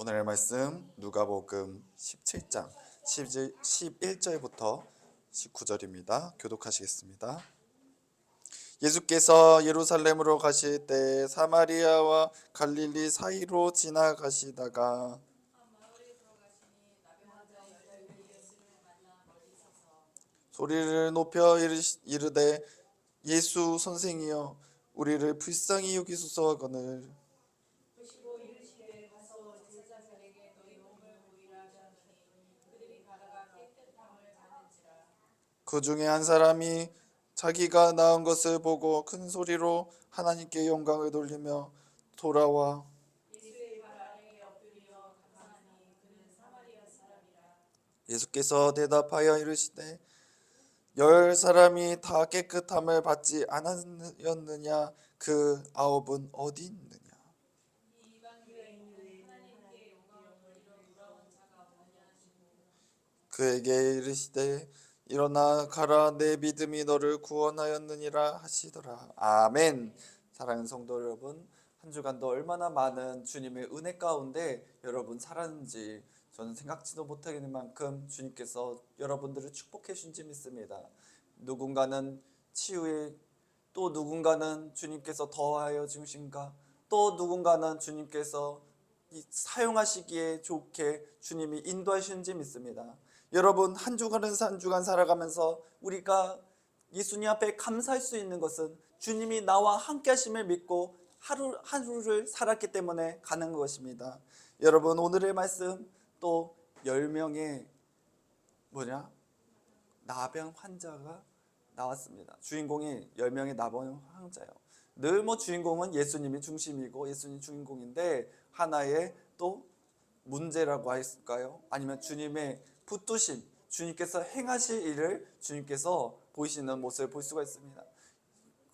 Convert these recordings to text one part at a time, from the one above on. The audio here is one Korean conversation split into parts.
오늘의 말씀 누가복음 17장 11절부터 19절입니다. 교독하시겠습니다. 예수께서 예루살렘으로 가실 때 사마리아와 갈릴리 사이로 지나가시다가 소리를 높여 이르되 예수 선생이여 우리를 불쌍히 여기소서 하거늘 보시고 이르시되 가서 제자들에게 너희 몸을 보이라 하더니 그들이 가다가 깨끗함을 받은지라 그 중에 한 사람이 자기가 낳은 것을 보고 큰 소리로 하나님께 영광을 돌리며 돌아와. 예수께서 대답하여 이르시되 열 사람이 다 깨끗함을 받지 않았느냐? 그 아홉은 어디 있느냐? 그에게 이르시되 일어나 가라 내 믿음이 너를 구원하였느니라 하시더라. 아멘. 사랑하는 성도 여러분 한 주간도 얼마나 많은 주님의 은혜 가운데 여러분 살았는지 저는 생각지도 못하는 만큼 주님께서 여러분들을 축복해 주신 줄 믿습니다. 누군가는 치유에 또 누군가는 주님께서 더하여 주신가 또 누군가는 주님께서 이 사용하시기에 좋게 주님이 인도하시는지 믿습니다. 여러분 한 주간은 한 주간 살아가면서 우리가 예수님 앞에 감사할 수 있는 것은 주님이 나와 함께 하심을 믿고 하루 하루를 살았기 때문에 가는 것입니다. 여러분 오늘의 말씀 또 10명의 뭐냐? 나병 환자가 나왔습니다. 주인공이 10명의 나병 환자예요. 늘 뭐 주인공은 예수님이 중심이고 예수님이 주인공인데 하나의 또 문제라고 할까요? 아니면 주님의 붙드심, 주님께서 행하실 일을 주님께서 보이시는 모습을 볼 수가 있습니다.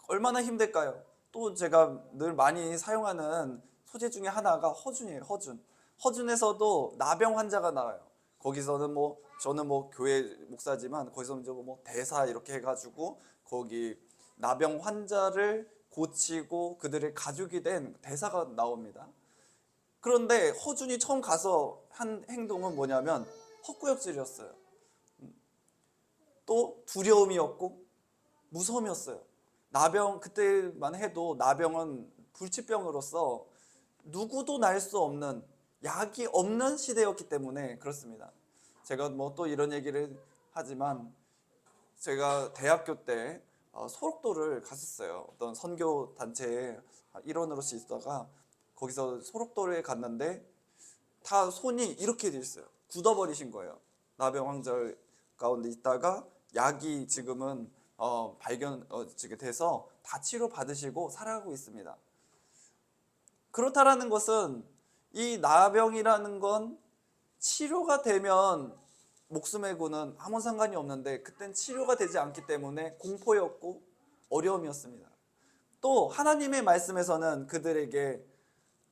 얼마나 힘들까요? 또 제가 늘 많이 사용하는 소재 중에 하나가 허준이에요. 허준. 허준에서도 나병 환자가 나와요. 거기서는 뭐 저는 뭐 교회 목사지만 거기서 이제 뭐 대사 이렇게 해가지고 거기 나병 환자를 고치고 그들의 가족이 된 대사가 나옵니다. 그런데 허준이 처음 가서 한 행동은 뭐냐면 헛구역질이었어요. 또 두려움이었고 무서움이었어요. 나병 그때만 해도 나병은 불치병으로서 누구도 날 수 없는 약이 없는 시대였기 때문에 그렇습니다. 제가 뭐 또 이런 얘기를 하지만 제가 대학교 때 어, 소록도를 갔었어요. 어떤 선교 단체의 일원으로서 있다가 거기서 소록도를 갔는데 다 손이 이렇게 돼 있어요. 굳어버리신 거예요. 나병 환자 가운데 있다가 약이 지금은 어, 발견 어, 돼서 다 치료 받으시고 살아가고 있습니다. 그렇다라는 것은 이 나병이라는 건 치료가 되면 목숨의 고는 아무 상관이 없는데 그땐 치료가 되지 않기 때문에 공포였고 어려움이었습니다. 또 하나님의 말씀에서는 그들에게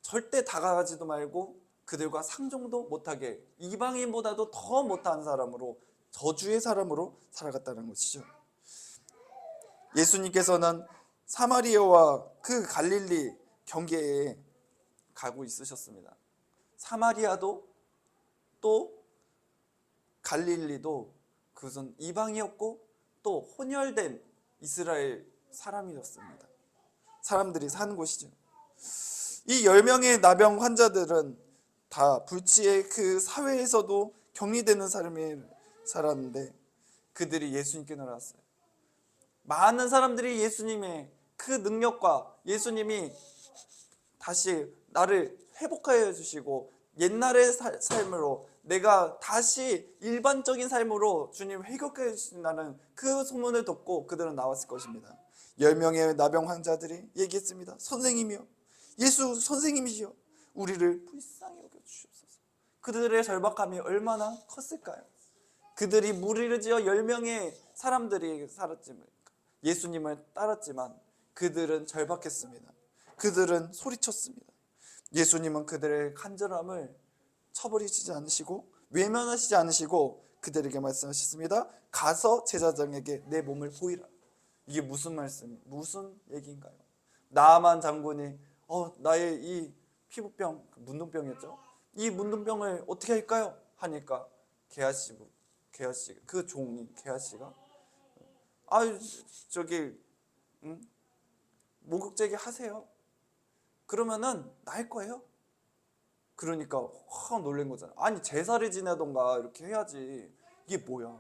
절대 다가가지도 말고 그들과 상종도 못하게 이방인보다도 더 못한 사람으로 저주의 사람으로 살아갔다는 것이죠. 예수님께서는 사마리아와 그 갈릴리 경계에 가고 있으셨습니다. 사마리아도 또 갈릴리도 그것은 이방이었고 또 혼혈된 이스라엘 사람이었습니다. 사람들이 사는 곳이죠. 이 10명의 나병 환자들은 다 불치의 그 사회에서도 격리되는 삶을 살았는데 그들이 예수님께 나왔어요. 많은 사람들이 예수님의 그 능력과 예수님이 다시 나를 회복하여 주시고 옛날의 사- 삶으로 내가 다시 일반적인 삶으로 주님 회복해 주신다는 그 소문을 듣고 그들은 나왔을 것입니다. 열 명의 나병 환자들이 얘기했습니다. 선생님이요, 예수 선생님이시여, 우리를 불쌍히 여겨 주시옵소서. 그들의 절박함이 얼마나 컸을까요? 그들이 무리를 지어 열 명의 사람들이 살았지만 예수님을 따랐지만 그들은 절박했습니다. 그들은 소리쳤습니다. 예수님은 그들의 간절함을 쳐버리시지 않으시고 외면하시지 않으시고 그들에게 말씀하셨습니다. 가서 제사장에게 내 몸을 보이라. 이게 무슨 말씀, 무슨 얘기인가요? 나만 장군이 어 나의 이 피부병, 문둥병이었죠. 이 문둥병을 어떻게 할까요? 하니까 게하씨 게하씨 그 종이 게하씨가 아 저기 음, 목욕제기 하세요. 그러면은 나을 거예요. 그러니까 확 놀란 거잖아. 아니 제사를 지내던가 이렇게 해야지. 이게 뭐야?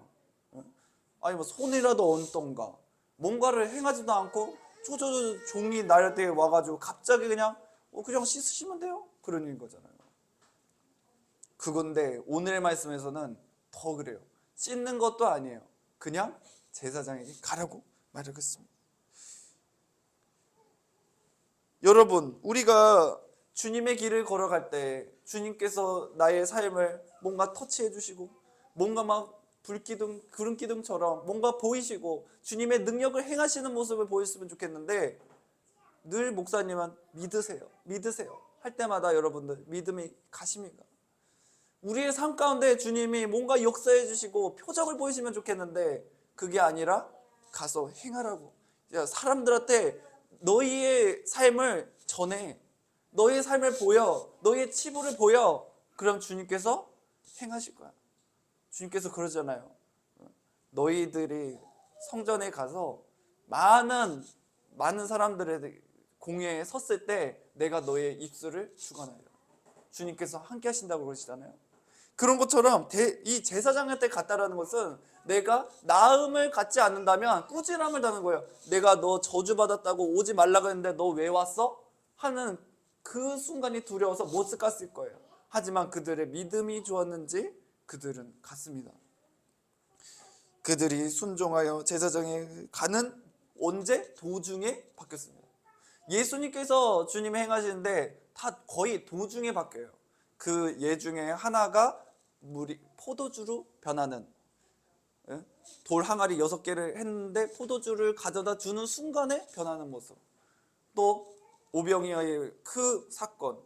응? 아니 뭐 손이라도 얹던가 뭔가를 행하지도 않고 쪼쪼 종이 날때 와가지고 갑자기 그냥 어, 그냥 씻으시면 돼요. 그러는 거잖아요. 그건데 오늘 말씀에서는 더 그래요. 씻는 것도 아니에요. 그냥 제사장에게 가라고 말하고 있습니다. 여러분, 우리가 주님의 길을 걸어갈 때 주님께서 나의 삶을 뭔가 터치해 주시고 뭔가 막 불기둥, 구름 기둥처럼 뭔가 보이시고 주님의 능력을 행하시는 모습을 보였으면 좋겠는데 늘 목사님은 믿으세요. 믿으세요. 할 때마다 여러분들 믿음이 가십니까? 우리의 삶 가운데 주님이 뭔가 역사해 주시고 표적을 보이시면 좋겠는데 그게 아니라 가서 행하라고. 야, 사람들한테 너희의 삶을 전해. 너희의 삶을 보여. 너희의 치부를 보여. 그럼 주님께서 행하실 거야. 주님께서 그러잖아요. 너희들이 성전에 가서 많은 많은 사람들의 공회에 섰을 때 내가 너의 입술을 주관하리라. 주님께서 함께 하신다고 그러시잖아요. 그런 것처럼 대- 이 제사장한테 갔다라는 것은 내가 나음을 갖지 않는다면 꾸지람을 다는 거예요. 내가 너 저주받았다고 오지 말라고 했는데 너 왜 왔어? 하는 그 순간이 두려워서 못 갔을 거예요. 하지만 그들의 믿음이 좋았는지 그들은 갔습니다. 그들이 순종하여 제사장에 가는 언제 도중에 바뀌었습니다. 예수님께서 주님 행하시는데 다 거의 도중에 바뀌어요. 그 예 중에 하나가 물이 포도주로 변하는 예? 돌 항아리 여섯 개를 했는데 포도주를 가져다 주는 순간에 변하는 모습. 또 오병이어의 그 사건.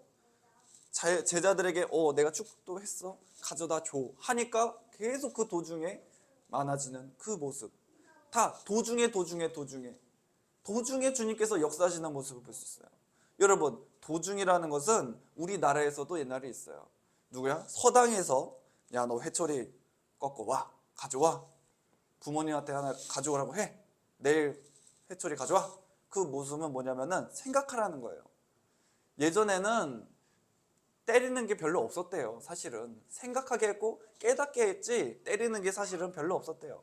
자- 제자들에게 어 내가 축도 했어 가져다 줘 하니까 계속 그 도중에 많아지는 그 모습. 다 도중에 도중에 도중에 도중에 주님께서 역사하시는 모습을 볼 수 있어요. 여러분 도중이라는 것은 우리나라에서도 옛날에 있어요. 누구야? 서당에서 야 너 회초리 꺾어 와 가져와 부모님한테 하나 가져오라고 해 내일 회초리 가져와 그 모습은 뭐냐면은 생각하라는 거예요. 예전에는 때리는 게 별로 없었대요. 사실은 생각하게 했고 깨닫게 했지 때리는 게 사실은 별로 없었대요.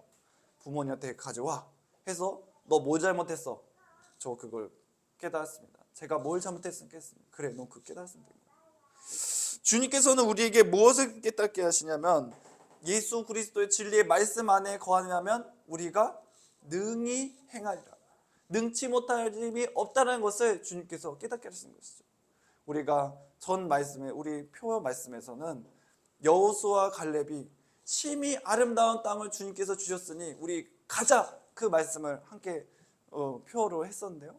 부모님한테 가져와 해서 너뭘 잘못했어? 저 그걸 깨달았습니다. 제가 뭘 잘못했으면 깼습니다. 그래, 너그 깨달았으면 됩니다. 주님께서는 우리에게 무엇을 깨닫게 하시냐면 예수 그리스도의 진리의 말씀 안에 거하냐면 우리가 능히 행하리라. 능치 못할 힘이 없다는 것을 주님께서 깨닫게 하시는 것이죠. 우리가 전 말씀에 우리 표 말씀에서는 여호수와 갈렙이 심히 아름다운 땅을 주님께서 주셨으니 우리 가자 그 말씀을 함께 어, 표로 했었는데요.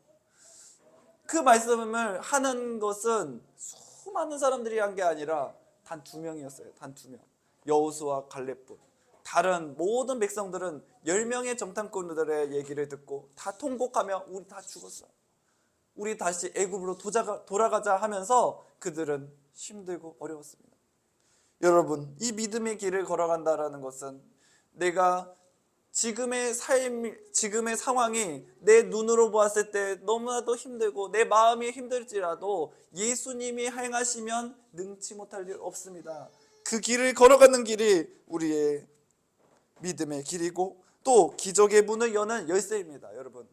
그 말씀을 하는 것은 수많은 사람들이 한 게 아니라 단 두 명이었어요. 단 두 명. 여호수와 갈렙뿐. 다른 모든 백성들은 열 명의 정탐꾼들의 얘기를 듣고 다 통곡하며 우리 다 죽었어. 우리 다시 애굽으로 돌아가자 하면서 그들은 힘들고 어려웠습니다. 여러분, 이 믿음의 길을 걸어간다라는 것은 내가 지금의 삶, 지금의 상황이 내 눈으로 보았을 때 너무나도 힘들고 내 마음이 힘들지라도 예수님이 행하시면 능치 못할 일 없습니다. 그 길을 걸어가는 길이 우리의 믿음의 길이고 또 기적의 문을 여는 열쇠입니다. 여러분,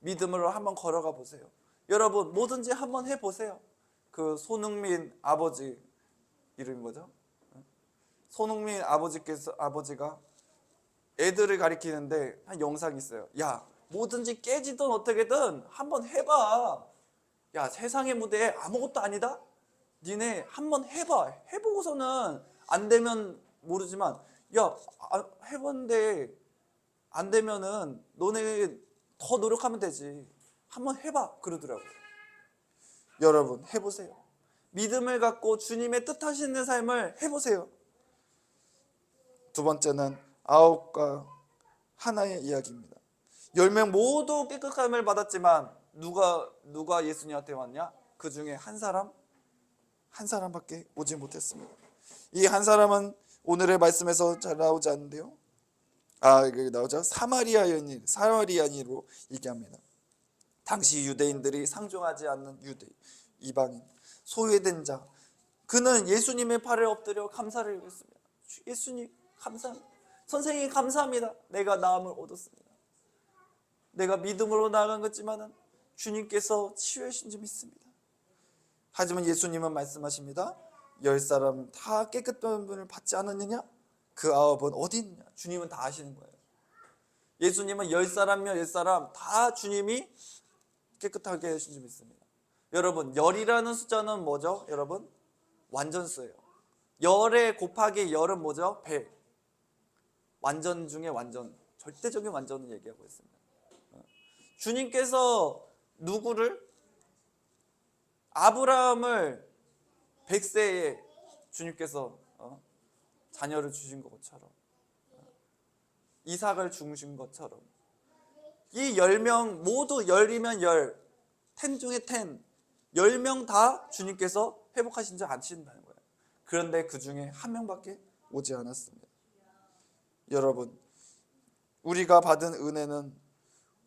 믿음으로 한번 걸어가 보세요. 여러분, 뭐든지 한번 해 보세요. 그 손흥민 아버지 이름이 뭐죠? 손흥민 아버지께서 아버지가 애들을 가리키는데 한 영상이 있어요. 야, 뭐든지 깨지든 어떻게든 한번 해봐. 야, 세상의 무대에 아무것도 아니다. 니네 한번 해봐. 해보고서는 안 되면 모르지만, 야, 아, 해봤는데 안 되면은 너네 더 노력하면 되지. 한번 해봐. 그러더라고. 요 여러분 해보세요. 믿음을 갖고 주님의 뜻하시는 삶을 해보세요. 두 번째는 아홉과 하나의 이야기입니다. 열 명 모두 깨끗함을 받았지만 누가 누가 예수님한테 왔냐? 그 중에 한 사람 한 사람밖에 오지 못했습니다. 이 한 사람은 오늘의 말씀에서 잘 나오지 않는데요. 아, 여기 나오죠. 사마리아인이 사마리아인으로 얘기합니다. 당시 유대인들이 상종하지 않는 유대 이방인 소외된 자 그는 예수님의 발을 엎드려 감사를. 주- 예수님 감사 선생님 감사합니다. 내가 나음을 얻었습니다. 내가 믿음으로 나아간 것지만은 주님께서 치유해 주신 줄 믿습니다. 하지만 예수님은 말씀하십니다. 열 사람 다 깨끗한 분을 받지 않았느냐? 그 아홉은 어디 있느냐? 주님은 다 아시는 거예요. 예수님은 열 사람이면 열 사람 다 주님이 깨끗하게 해주신 줄 믿습니다. 여러분 열이라는 숫자는 뭐죠? 여러분 완전수예요. 열에 곱하기 열은 뭐죠? 배. 완전 중에 완전, 절대적인 완전을 얘기하고 있습니다. 어. 주님께서 누구를 아브라함을 100세에 주님께서 어, 자녀를 주신 것처럼 어, 이삭을 주신 것처럼 이열명 모두 열이면 열, 텐 중에 텐, 열명다 주님께서 회복하신 줄 아신다는 거예요. 그런데 그 중에 한 명밖에 오지 않았습니다. 여러분, 우리가 받은 은혜는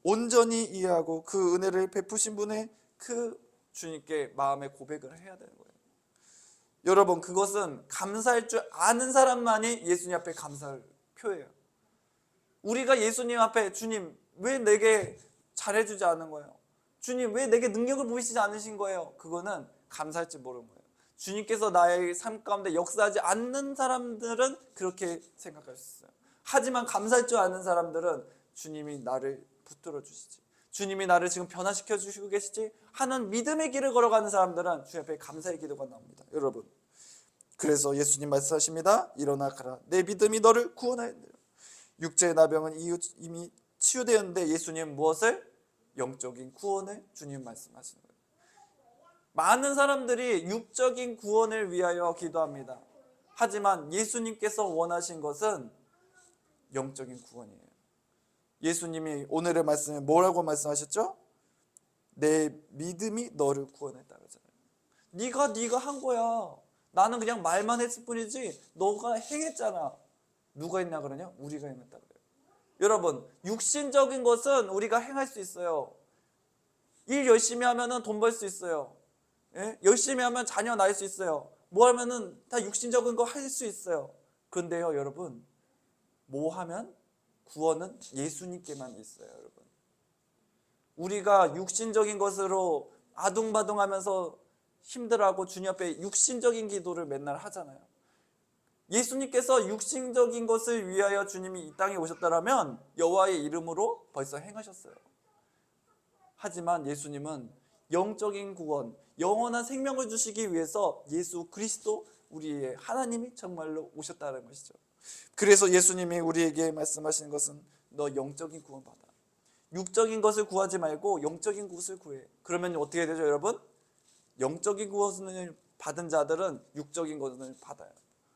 온전히 이해하고 그 은혜를 베푸신 분의 그 주님께 마음의 고백을 해야 되는 거예요. 여러분, 그것은 감사할 줄 아는 사람만이 예수님 앞에 감사를 표해요. 우리가 예수님 앞에 주님 왜 내게 잘해주지 않은 거예요? 주님 왜 내게 능력을 보이시지 않으신 거예요? 그거는 감사할 줄 모르는 거예요. 주님께서 나의 삶 가운데 역사하지 않는 사람들은 그렇게 생각할 수 있어요. 하지만 감사할 줄 아는 사람들은 주님이 나를 붙들어 주시지. 주님이 나를 지금 변화시켜 주시고 계시지 하는 믿음의 길을 걸어가는 사람들은 주님 앞에 감사의 기도가 나옵니다. 여러분. 그래서 예수님 말씀하십니다. 일어나 가라. 내 믿음이 너를 구원하였느라. 육체의 나병은 이미 치유되었는데 예수님 무엇을 영적인 구원을 주님 말씀하시는 거예요. 많은 사람들이 육적인 구원을 위하여 기도합니다. 하지만 예수님께서 원하신 것은 영적인 구원이에요. 예수님이 오늘의 말씀에 뭐라고 말씀하셨죠? 내 믿음이 너를 구원했다 그러잖아요. 네가 네가 한 거야. 나는 그냥 말만 했을 뿐이지 너가 행했잖아. 누가 했냐 그러냐? 우리가 행했다 그래요. 여러분, 육신적인 것은 우리가 행할 수 있어요. 일 열심히 하면은 돈 벌 수 있어요. 예? 열심히 하면 자녀 낳을 수 있어요. 뭐 하면은 다 육신적인 거 할 수 있어요. 그런데요, 여러분, 뭐 하면 구원은 예수님께만 있어요, 여러분. 우리가 육신적인 것으로 아둥바둥하면서 힘들어하고 주님 앞에 육신적인 기도를 맨날 하잖아요. 예수님께서 육신적인 것을 위하여 주님이 이 땅에 오셨다라면 여호와의 이름으로 벌써 행하셨어요. 하지만 예수님은 영적인 구원, 영원한 생명을 주시기 위해서 예수 그리스도 우리의 하나님이 정말로 오셨다는 것이죠. 그래서 예수님이 우리에게 말씀하시는 것은 너 영적인 구원 받아. 육적인 것을 구하지 말고 영적인 것을 구해. 그러면 어떻게 되죠, 여러분? 영적인 구원을 받은 자들은 육적인 것을 받아요.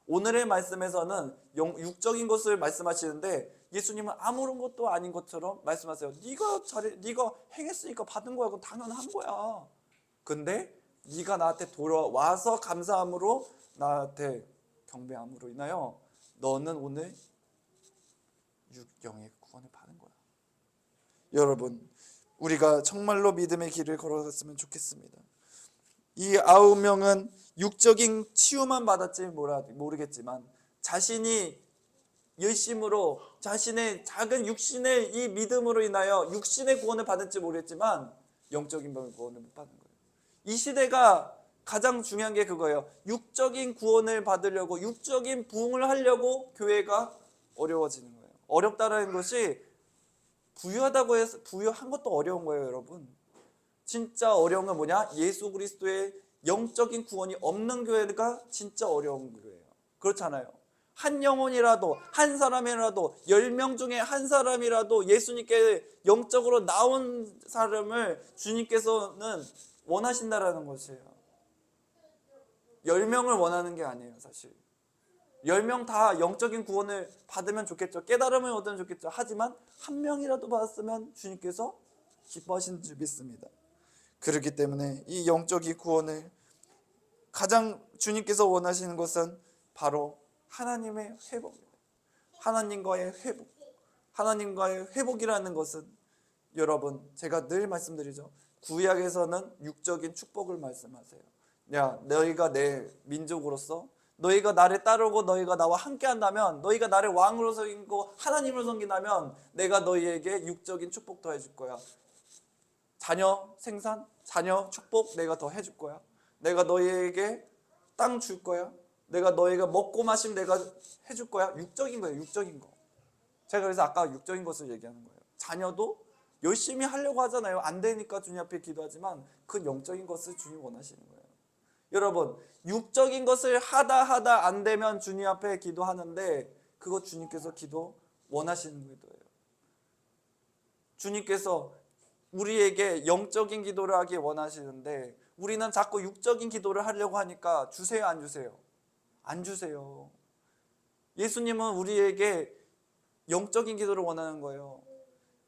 오늘의 말씀에서는 영, 육적인 것을 말씀하시는데 예수님은 아무런 것도 아닌 것처럼 말씀하세요. 네가 잘해, 네가 행했으니까 받은 거야. 그건 당연한 거야. 근데 네가 나한테 돌아와서 감사함으로 나한테 경배함으로 인하여 너는 오늘 육영의 구원을 받은 거야. 여러분, 우리가 정말로 믿음의 길을 걸어갔으면 좋겠습니다. 이 아홉 명은 육적인 치유만 받았지 모르겠지만 자신이 열심으로 자신의 작은 육신의 이 믿음으로 인하여 육신의 구원을 받을지 모르겠지만 영적인 구원을 못 받은 거예요. 이 시대가 가장 중요한 게 그거예요. 육적인 구원을 받으려고 육적인 부흥을 하려고 교회가 어려워지는 거예요. 어렵다는 것이 부유하다고 해서 부유한 것도 어려운 거예요, 여러분. 진짜 어려운 건 뭐냐? 예수 그리스도의 영적인 구원이 없는 교회가 진짜 어려운 교회예요. 그렇잖아요. 한 영혼이라도 한 사람이라도 열 명 중에 한 사람이라도 예수님께 영적으로 나온 사람을 주님께서는 원하신다라는 것이에요. 열 명을 원하는 게 아니에요, 사실. 열 명 다 영적인 구원을 받으면 좋겠죠. 깨달음을 얻으면 좋겠죠. 하지만 한 명이라도 받았으면 주님께서 기뻐하시는 줄 믿습니다. 그렇기 때문에 이 영적인 구원을 가장 주님께서 원하시는 것은 바로 하나님의 회복입니다. 하나님과의 회복. 하나님과의 회복이라는 것은 여러분 제가 늘 말씀드리죠. 구약에서는 육적인 축복을 말씀하세요. 야, 너희가 내 민족으로서 너희가 나를 따르고 너희가 나와 함께 한다면 너희가 나를 왕으로 섬기고 하나님을 섬긴다면 내가 너희에게 육적인 축복 더 해줄 거야. 자녀 생산, 자녀 축복 내가 더 해줄 거야. 내가 너희에게 땅 줄 거야. 내가 너희가 먹고 마시면 내가 해줄 거야. 육적인 거예요. 육적인 거. 제가 그래서 아까 육적인 것을 얘기하는 거예요. 자녀도 열심히 하려고 하잖아요. 안 되니까 주님 앞에 기도하지만 그 영적인 것을 주님 원하시는 거예요. 여러분, 육적인 것을 하다 하다 안 되면 주님 앞에 기도하는데 그거 주님께서 기도 원하시는 기도예요. 주님께서 우리에게 영적인 기도를 하기 원하시는데 우리는 자꾸 육적인 기도를 하려고 하니까 주세요 안 주세요? 안 주세요. 예수님은 우리에게 영적인 기도를 원하는 거예요.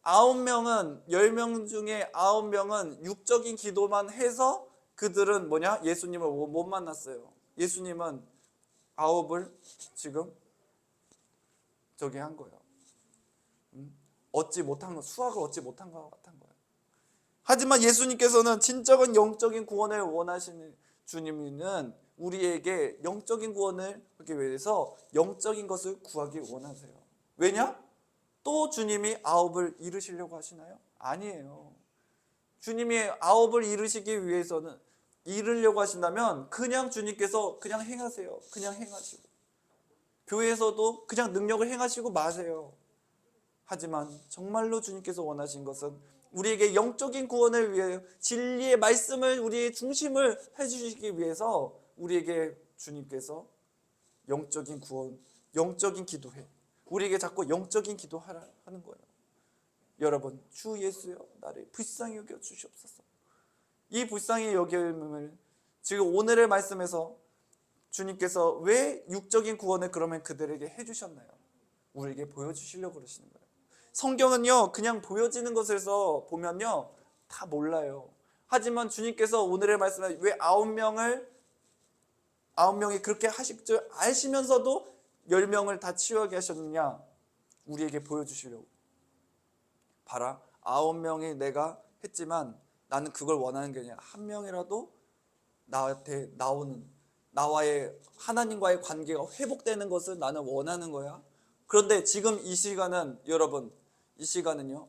아홉 명은 열 명 중에 아홉 명은 육적인 기도만 해서 그들은 뭐냐? 예수님을 못 만났어요. 예수님은 아홉을 지금 저기 한 거예요. 음? 얻지 못한 거, 수학을 얻지 못한 것 거예요. 하지만 예수님께서는 진정한 영적인 구원을 원하시는 주님은 우리에게 영적인 구원을 하기 위해서 영적인 것을 구하기 원하세요. 왜냐? 또 주님이 아홉을 이루시려고 하시나요? 아니에요. 주님이 아홉을 이루시기 위해서는 이루려고 하신다면 그냥 주님께서 그냥 행하세요. 그냥 행하시고. 교회에서도 그냥 능력을 행하시고 마세요. 하지만 정말로 주님께서 원하신 것은 우리에게 영적인 구원을 위해 진리의 말씀을 우리의 중심을 해주시기 위해서 우리에게 주님께서 영적인 구원, 영적인 기도해. 우리에게 자꾸 영적인 기도하라 하는 거예요. 여러분, 주 예수여 나를 불쌍히 여겨 주시옵소서. 이 불쌍히 여김을 지금 오늘의 말씀에서 주님께서 왜 육적인 구원을 그러면 그들에게 해주셨나요? 우리에게 보여주시려고 그러시는 거예요. 성경은요, 그냥 보여지는 것에서 보면요, 다 몰라요. 하지만 주님께서 오늘의 말씀에 왜 아홉 명을 아홉 명이 그렇게 하실 줄 아시면서도 열 명을 다 치유하게 하셨느냐? 우리에게 보여주시려고. 봐라, 아홉 명이 내가 했지만 나는 그걸 원하는 게 아니라 한 명이라도 나한테 나오는 나와의 하나님과의 관계가 회복되는 것을 나는 원하는 거야. 그런데 지금 이 시간은 여러분 이 시간은요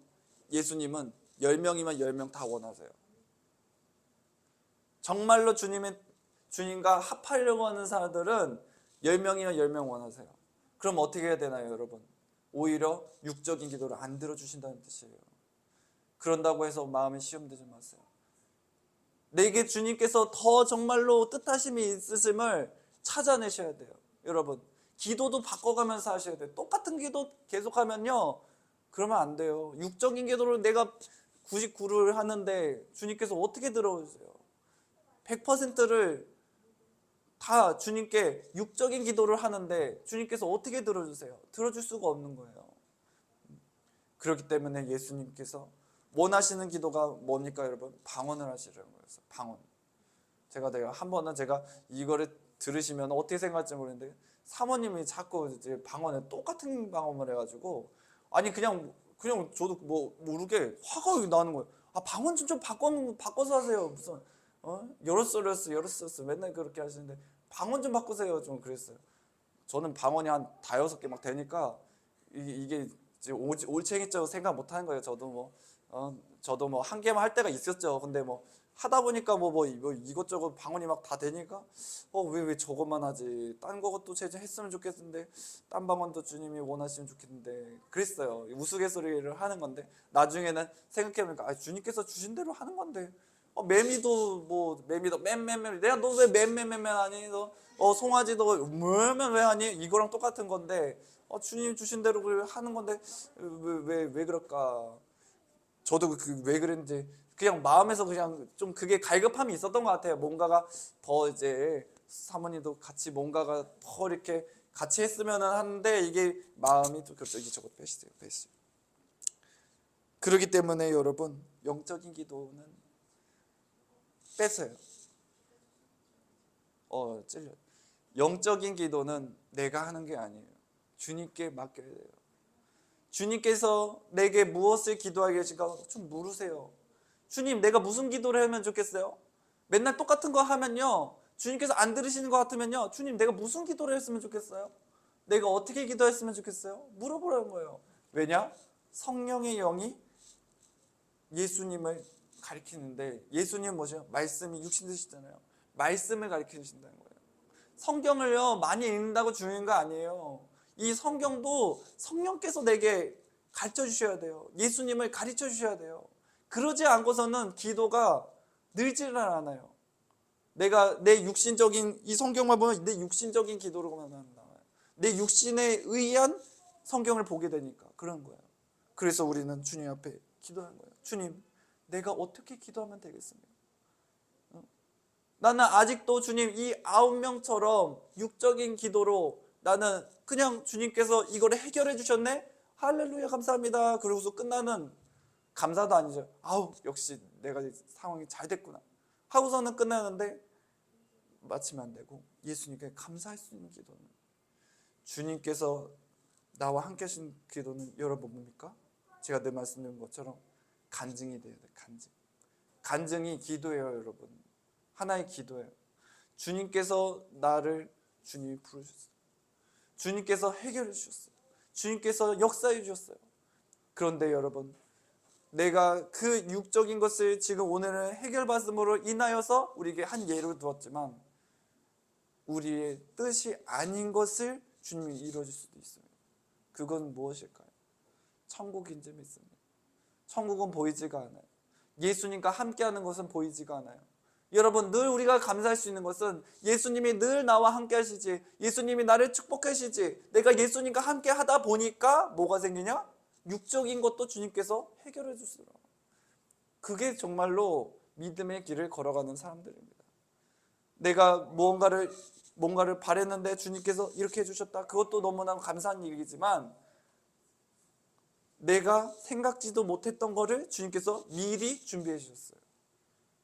예수님은 열 명이면 열명다 원하세요. 정말로 주님의 주님과 합하려고 하는 사람들은 열 명이면 열명 원하세요. 그럼 어떻게 해야 되나요, 여러분? 오히려 육적인 기도를 안 들어주신다는 뜻이에요. 그런다고 해서 마음에 시험되지 마세요. 내게 주님께서 더 정말로 뜻하심이 있으심을 찾아내셔야 돼요. 여러분, 기도도 바꿔가면서 하셔야 돼요. 똑같은 기도 계속하면요. 그러면 안 돼요. 육적인 기도를 내가 99를 하는데 주님께서 어떻게 들어오세요? 100%를 다 주님께 육적인 기도를 하는데 주님께서 어떻게 들어주세요? 들어줄 수가 없는 거예요. 그렇기 때문에 예수님께서 원하시는 기도가 뭡니까 여러분? 방언을 하시려는 거예요. 방언. 제가 내가 한 번은 제가 이거를 들으시면 어떻게 생각할지 모르는데 사모님이 자꾸 이제 방언에 똑같은 방언을 해가지고 아니 그냥 그냥 저도 뭐 모르게 화가 나는 거예요. 아 방언 좀 좀 바꿔 바꿔서 하세요. 무슨 어 여러스러스 여러스러스 맨날 그렇게 하시는데 방언 좀 바꾸세요. 좀 그랬어요. 저는 방언이 한 다여섯 개 막 되니까 이게, 이게 이제 올- 올챙이죠 생각 못 하는 거예요. 저도 뭐 어, 저도 뭐 한 개만 할 때가 있었죠. 근데 뭐 하다 보니까 뭐, 뭐, 뭐 이것저것 방언이 막 다 되니까 어 왜 왜 저것만 하지? 딴 것도 제가 했으면 좋겠는데 딴 방언도 주님이 원하시면 좋겠는데. 그랬어요. 우스갯소리를 하는 건데 나중에는 생각해보니까 아, 주님께서 주신 대로 하는 건데. 어, 매미도 뭐 매미도 맴맴맴 내가 너 왜 맴맴맴 하니? 너 어 송아지도 뭐면 왜 하니? 이거랑 똑같은 건데 어 주님 주신 대로 하는 건데 왜 왜 왜 그럴까? 저도 그 왜 그랬는지 그냥 마음에서 그냥 좀 그게 갈급함이 있었던 것 같아요. 뭔가가 더 이제 사모님도 같이 뭔가가 더 이렇게 같이 했으면 하는데 이게 마음이 좀 그렇죠. 이게 저거 빼시세요, 빼시죠. 그렇기 때문에 여러분 영적인 기도는 뺐어요. 어 찔려. 영적인 기도는 내가 하는 게 아니에요. 주님께 맡겨야 돼요. 주님께서 내게 무엇을 기도하게 하실까 좀 물으세요. 주님, 내가 무슨 기도를 하면 좋겠어요? 맨날 똑같은 거 하면요. 주님께서 안 들으시는 것 같으면요. 주님, 내가 무슨 기도를 했으면 좋겠어요? 내가 어떻게 기도했으면 좋겠어요? 물어보라는 거예요. 왜냐? 성령의 영이 예수님을 가리키는데 예수님 뭐죠? 말씀이 육신 되시잖아요. 말씀을 가리키신다는 거예요. 성경을요 많이 읽는다고 중요한 거 아니에요. 이 성경도 성령께서 내게 가르쳐 주셔야 돼요. 예수님을 가르쳐 주셔야 돼요. 그러지 않고서는 기도가 늘지를 않아요. 내가 내 육신적인 이 성경만 보면 내 육신적인 기도로만 나와요. 내 육신에 의한 성경을 보게 되니까 그런 거예요. 그래서 우리는 주님 앞에 기도하는 거예요. 주님, 내가 어떻게 기도하면 되겠습니까? 어? 나는 아직도 주님 이 아홉 명처럼 육적인 기도로 나는 그냥 주님께서 이거를 해결해 주셨네. 할렐루야 감사합니다. 그러고서 끝나는 감사도 아니죠. 아우 역시 내가 이 상황이 잘 됐구나. 하고서는 끝나는데 마치면 안 되고 예수님께 감사할 수 있는 기도는 주님께서 나와 함께 하신 기도는 여러분 뭡니까? 제가 늘 말씀드린 것처럼 간증이 돼야 돼. 간증. 간증이 기도예요, 여러분. 하나의 기도예요. 주님께서 나를 주님이 부르셨어요. 주님께서 해결해 주셨어요. 주님께서 역사해 주셨어요. 그런데 여러분, 내가 그 육적인 것을 지금 오늘은 해결받음으로 인하여서 우리에게 한 예를 두었지만 우리의 뜻이 아닌 것을 주님이 이루어질 수도 있어요. 그건 무엇일까요? 천국인지 믿습니다. 천국은 보이지가 않아요. 예수님과 함께하는 것은 보이지가 않아요. 여러분 늘 우리가 감사할 수 있는 것은 예수님이 늘 나와 함께 하시지 예수님이 나를 축복하시지 내가 예수님과 함께 하다 보니까 뭐가 생기냐? 육적인 것도 주님께서 해결해 주시더라. 그게 정말로 믿음의 길을 걸어가는 사람들입니다. 내가 무언가를 뭔가를 바랬는데 주님께서 이렇게 해주셨다. 그것도 너무나 감사한 일이지만 내가 생각지도 못했던 거를 주님께서 미리 준비해 주셨어요.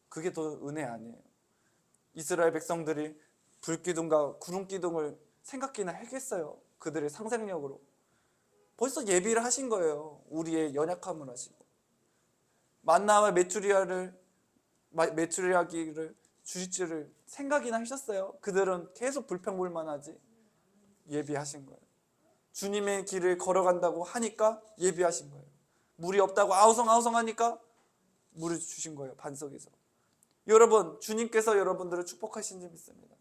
그게 더 은혜 아니에요. 이스라엘 백성들이 불기둥과 구름기둥을 생각기나 하겠어요. 그들의 상상력으로. 벌써 예비를 하신 거예요. 우리의 연약함을 하시고. 만나와 메추리아를 메추리아기를 주실지를 생각이나 하셨어요. 그들은 계속 불평불만하지 예비하신 거예요. 주님의 길을 걸어간다고 하니까 예비하신 거예요. 물이 없다고 아우성 아우성 하니까 물을 주신 거예요. 반석에서. 여러분, 주님께서 여러분들을 축복하신 줄 믿습니다.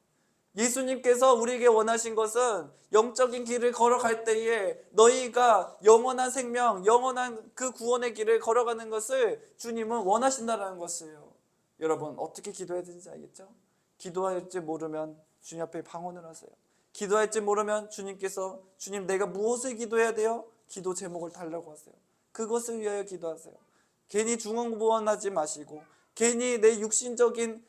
예수님께서 우리에게 원하신 것은 영적인 길을 걸어갈 때에 너희가 영원한 생명, 영원한 그 구원의 길을 걸어가는 것을 주님은 원하신다는 것이에요. 여러분, 어떻게 기도해야 되는지 알겠죠? 기도할지 모르면 주님 앞에 방언을 하세요. 기도할지 모르면 주님께서 주님 내가 무엇을 기도해야 돼요? 기도 제목을 달라고 하세요. 그것을 위하여 기도하세요. 괜히 중언부언하지 마시고 괜히 내 육신적인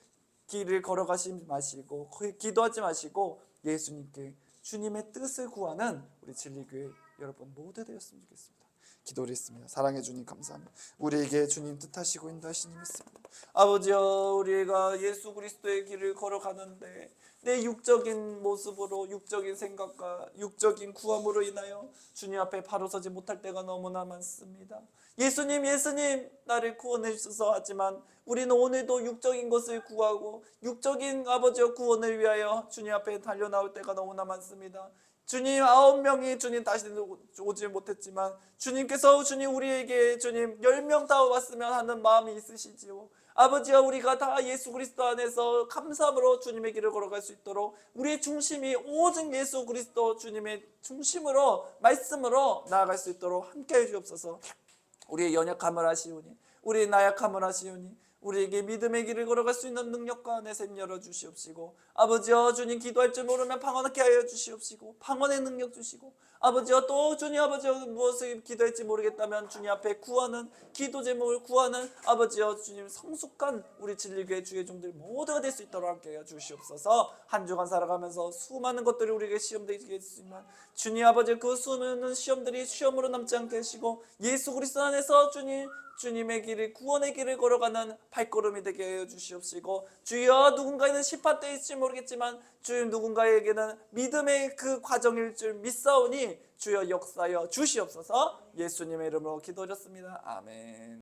길을 걸어가지 마시고 기도하지 마시고 예수님께 주님의 뜻을 구하는 우리 진리교회 여러분 모두 되었으면 좋겠습니다. 기도를 했습니다. 사랑해 주님 감사합니다. 우리에게 주님 뜻하시고 인도하시니 믿습니다. 아버지여 우리가 예수 그리스도의 길을 걸어가는데 내 육적인 모습으로 육적인 생각과 육적인 구함으로 인하여 주님 앞에 바로 서지 못할 때가 너무나 많습니다. 예수님 예수님 나를 구원해 주소서 하지만 우리는 오늘도 육적인 것을 구하고 육적인 아버지의 구원을 위하여 주님 앞에 달려 나올 때가 너무나 많습니다. 주님 아홉 명이 주님 다시 오지 못했지만 주님께서 주님 우리에게 주님 열 명 다 왔으면 하는 마음이 있으시지요. 아버지와 우리가 다 예수 그리스도 안에서 감사함으로 주님의 길을 걸어갈 수 있도록 우리의 중심이 오직 예수 그리스도 주님의 중심으로 말씀으로 나아갈 수 있도록 함께 해 주옵소서. 우리의 연약함을 아시오니 우리의 나약함을 아시오니 우리에게 믿음의 길을 걸어갈 수 있는 능력과 내샘 열어 주시옵시고 아버지여 주님 기도할 줄 모르면 방언하게 하여 주시옵시고 방언의 능력 주시고 아버지여 또 주님 아버지여 무엇을 기도할지 모르겠다면 주님 앞에 구하는 기도 제목을 구하는 아버지여 주님 성숙한 우리 진리교회 주의 종들 모두가 될 수 있도록 함께 하여 주시옵소서. 한 주간 살아가면서 수많은 것들이 우리에게 시험되겠지만 주님 아버지 그 수많은 시험들이 시험으로 남지 않게 하시고 예수 그리스도 안에서 주님 주님의 길을 구원의 길을 걸어가는 발걸음이 되게 하여 주시옵시고 주여 누군가에는 시파때일지 모르겠지만 주님 누군가에게는 믿음의 그 과정일 줄 믿사오니 주여 역사여 주시옵소서. 예수님의 이름으로 기도드렸습니다. 아멘